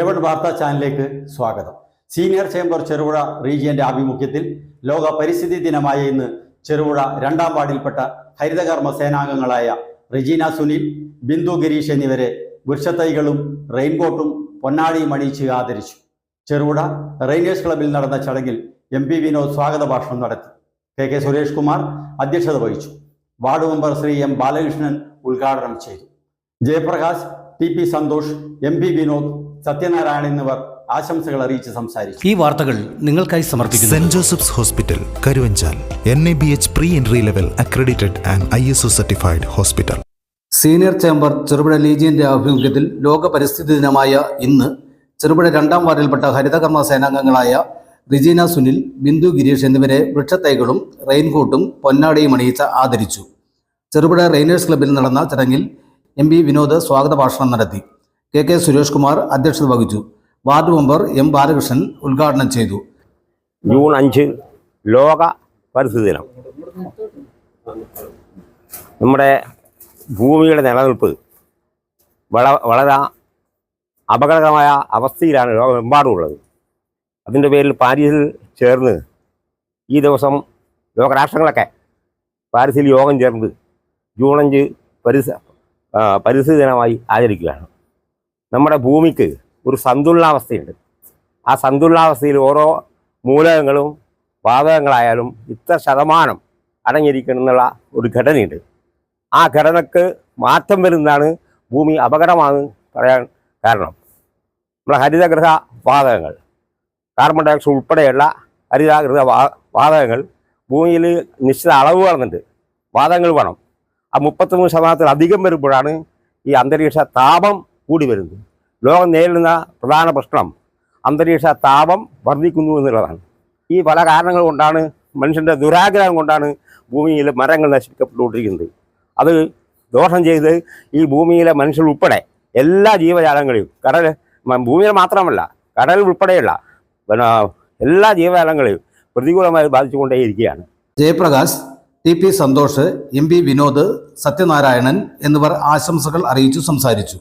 A1 വാർത്താ ചാനലിലേക്ക് സ്വാഗതം. സീനിയർ ചേംബർ ചെറുപുഴ റീജിയന്റെ ആഭിമുഖ്യത്തിൽ ലോക പരിസ്ഥിതി ദിനമായ ഇന്ന് ചെറുപുഴ രണ്ടാം വാർഡിൽപ്പെട്ട ഹരിതകർമ്മ സേനാംഗങ്ങളായ റിജീന സുനിൽ ബിന്ദു ഗിരീഷ് എന്നിവരെ വൃക്ഷത്തൈകളും റെയിൻകോട്ടും പൊന്നാടിയും അണിയിച്ച് ആദരിച്ചു. ചെറുപുഴ റെയിനേഴ്സ് ക്ലബിൽ നടന്ന ചടങ്ങിൽ എം പി വിനോദ് സ്വാഗത ഭാഷണം നടത്തി. കെ കെ സുരേഷ് കുമാർ അധ്യക്ഷത വഹിച്ചു. Ward member Shri M Balakrishnan ഉദ്ഘാടനം ചെയ്തു. Jayaprakash T P Santhosh M P Vinod Sathyanarayanan എന്നിവർ ആശംസകൾ അറിയിച്ച് സംസാരിച്ചു. ഈ വാർത്തകൾ നിങ്ങൾക്കായി സമർപ്പിക്കുന്നു. Saint Joseph's hospital Karuvanchal. N A B H pre entry level accredited and I S O certified hospital senior chamber Cherupuzha ലീജിയന്റെ ആഭിമുഖ്യത്തിൽ ലോക പരിസ്ഥിതി ദിനമായ ഇന്ന് ചെറുപുഴ രണ്ടാം വാർഡിൽപ്പെട്ട ഹരിതകർമ്മ സേനാംഗങ്ങളായ റിജീന സുനിൽ ബിന്ദു ഗിരീഷ് എന്നിവരെ വൃക്ഷത്തൈകളും റെയിൻകോട്ടും പൊന്നാടിയും അണിയിച്ച് ആദരിച്ചു. ചെറുപുഴ റെയിനേഴ്സ് ക്ലബ്ബിൽ നടന്ന ചടങ്ങിൽ എം വിനോദ് സ്വാഗത ഭാഷണം നടത്തി. കെ കെ സുരേഷ് കുമാർ അധ്യക്ഷത വഹിച്ചു. വാർഡ് മെമ്പർ എം ബാലകൃഷ്ണൻ ഉദ്ഘാടനം ചെയ്തു. ജൂൺ അഞ്ച് ലോക പരിസ്ഥിതി ദിനം. നമ്മുടെ ഭൂമിയുടെ നിലനിൽപ്പ് വള വളരെ അപകടകരമായ അവസ്ഥയിലാണ് ലോകമെമ്പാടുമുള്ളത്. അതിന്റെ പേരിൽ പാരീസിൽ ചേർന്ന് ഈ ദിവസം ലോകരാഷ്ട്രങ്ങളൊക്കെ പാരീസിൽ യോഗം ചേർന്ന് ജൂൺ അഞ്ച് പരിസ്ഥ ആ, പരിസ്ഥിതി ദിനമായി ആചരിക്കുകയാണ്. നമ്മുടെ ഭൂമിക്ക് ഒരു സന്തുലനാവസ്ഥയുണ്ട് ആ സന്തുലനാവസ്ഥയിൽ ഓരോ മൂലകങ്ങളും വാതകങ്ങളായാലും ഇത്ര ശതമാനം അടങ്ങിയിരിക്കണം എന്നുള്ള ഒരു ഘടനയുണ്ട്. ആ ഘടനക്ക് മാറ്റം വരുന്നതാണ് ഭൂമി അപകടമാണ് പറയാൻ കാരണം. നമ്മുടെ ഹരിതഗൃഹ വാതകങ്ങൾ കാർബൺ ഡയോക്സൈഡ് ഉൾപ്പെടെയുള്ള ഹരിതഗൃഹ വാ വാതകങ്ങൾ ഭൂമിയിൽ നിശ്ചിത അളവ് വേണമെന്നുണ്ട് വാതകങ്ങൾ വേണം. ആ മുപ്പത്തിമൂന്ന് ശതമാനത്തിൽ അധികം വരുമ്പോഴാണ് ഈ അന്തരീക്ഷ താപം കൂടി വരുന്നത് ലോകം നേരിടുന്ന പ്രധാന പ്രശ്നം അന്തരീക്ഷ താപം വർദ്ധിക്കുന്നു എന്നുള്ളതാണ്. ഈ പല കാരണങ്ങൾ കൊണ്ടാണ് മനുഷ്യന്റെ ദുരാഗ്രഹം കൊണ്ടാണ് ഭൂമിയിൽ മരങ്ങൾ നശിപ്പിക്കപ്പെട്ടുകൊണ്ടിരിക്കുന്നത്. അത് ദോഷം ചെയ്ത് ഈ ഭൂമിയിലെ മനുഷ്യർ ഉൾപ്പെടെ എല്ലാ ജീവജാലങ്ങളെയും കടൽ ഭൂമിയിൽ മാത്രമല്ല കടൽ ഉൾപ്പെടെയുള്ള പിന്നെ എല്ലാ ജീവജാലങ്ങളെയും പ്രതികൂലമായി ബാധിച്ചുകൊണ്ടേയിരിക്കുകയാണ്. Jayaprakash T P Santhosh M P Vinod Sathyanarayanan എന്നിവർ ആശംസകൾ അറിയിച്ചു സംസാരിച്ചു.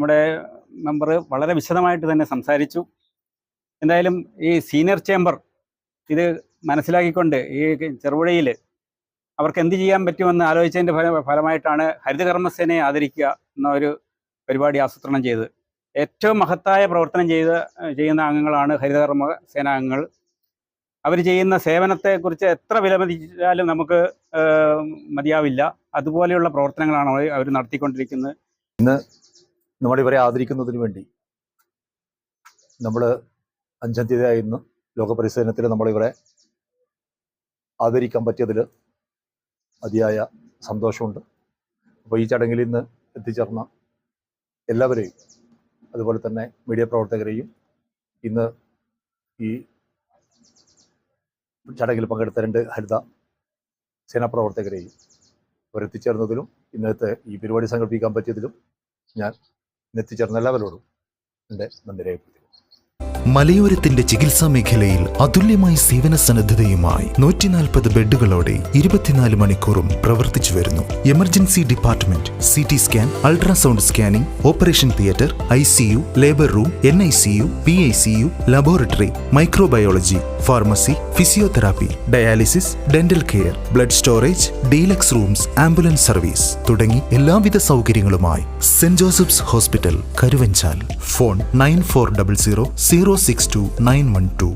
നമ്മുടെ മെമ്പർ വളരെ വിശദമായിട്ട് തന്നെ സംസാരിച്ചു. എന്തായാലും ഈ സീനിയർ ചേംബർ ഇത് മനസ്സിലാക്കിക്കൊണ്ട് ഈ ചെറുപുഴയിൽ അവർക്ക് എന്ത് ചെയ്യാൻ പറ്റുമെന്ന് ആലോചിച്ചതിന്റെ ഫല ഫലമായിട്ടാണ് ഹരിതകർമ്മസേനയെ ആദരിക്കുക എന്ന ഒരു പരിപാടി ആസൂത്രണം ചെയ്തത്. ഏറ്റവും മഹത്തായ പ്രവർത്തനം ചെയ്ത് ചെയ്യുന്ന അംഗങ്ങളാണ് ഹരിതകർമ്മ സേനാംഗങ്ങൾ അവർ ചെയ്യുന്ന സേവനത്തെക്കുറിച്ച് എത്ര വിലമതിച്ചാലും നമുക്ക് മതിയാവില്ല. അതുപോലെയുള്ള പ്രവർത്തനങ്ങളാണ് അവർ നടത്തിക്കൊണ്ടിരിക്കുന്നത്. നമ്മൾ ഇവരെ ആദരിക്കുന്നതിന് വേണ്ടി. നമ്മൾ അഞ്ചാം തീയതി ആയിരുന്നു ലോക പരിസ്ഥിതി നമ്മളിവരെ ആദരിക്കാൻ പറ്റിയതിൽ അതിയായ സന്തോഷമുണ്ട്. അപ്പോൾ ഈ ചടങ്ങിൽ ഇന്ന് എത്തിച്ചേർന്ന എല്ലാവരെയും അതുപോലെ തന്നെ മീഡിയ പ്രവർത്തകരെയും ഇന്ന് ഈ ചടങ്ങിൽ പങ്കെടുത്ത രണ്ട് ഹരിത സേനാപ്രവർത്തകരെയും അവരെത്തിച്ചേർന്നതിലും ഇന്നത്തെ ഈ പരിപാടി സംഘടിപ്പിക്കാൻ പറ്റിയതിലും ഞാൻ ഇന്നെത്തിച്ചേർന്ന എല്ലാവരോടും എന്റെ നന്ദി രേഖപ്പെടുത്തി. മലയോരത്തിന്റെ ചികിത്സാ മേഖലയിൽ അതുല്യമായ സേവന സന്നദ്ധതയുമായി നൂറ്റിനാൽപ്പത് ബെഡുകളോടെ ഇരുപത്തിനാല് മണിക്കൂറും പ്രവർത്തിച്ചു വരുന്നു. Emergency department C T scan ultrasound scanning operation theatre I C U labour room N I C U P I C U laboratory microbiology pharmacy physiotherapy dialysis dental care blood storage deluxe rooms ambulance service തുടങ്ങി എല്ലാവിധ സൗകര്യങ്ങളുമായി saint Joseph's hospital Karuvanchal. Phone nine four double zero zero six two nine one two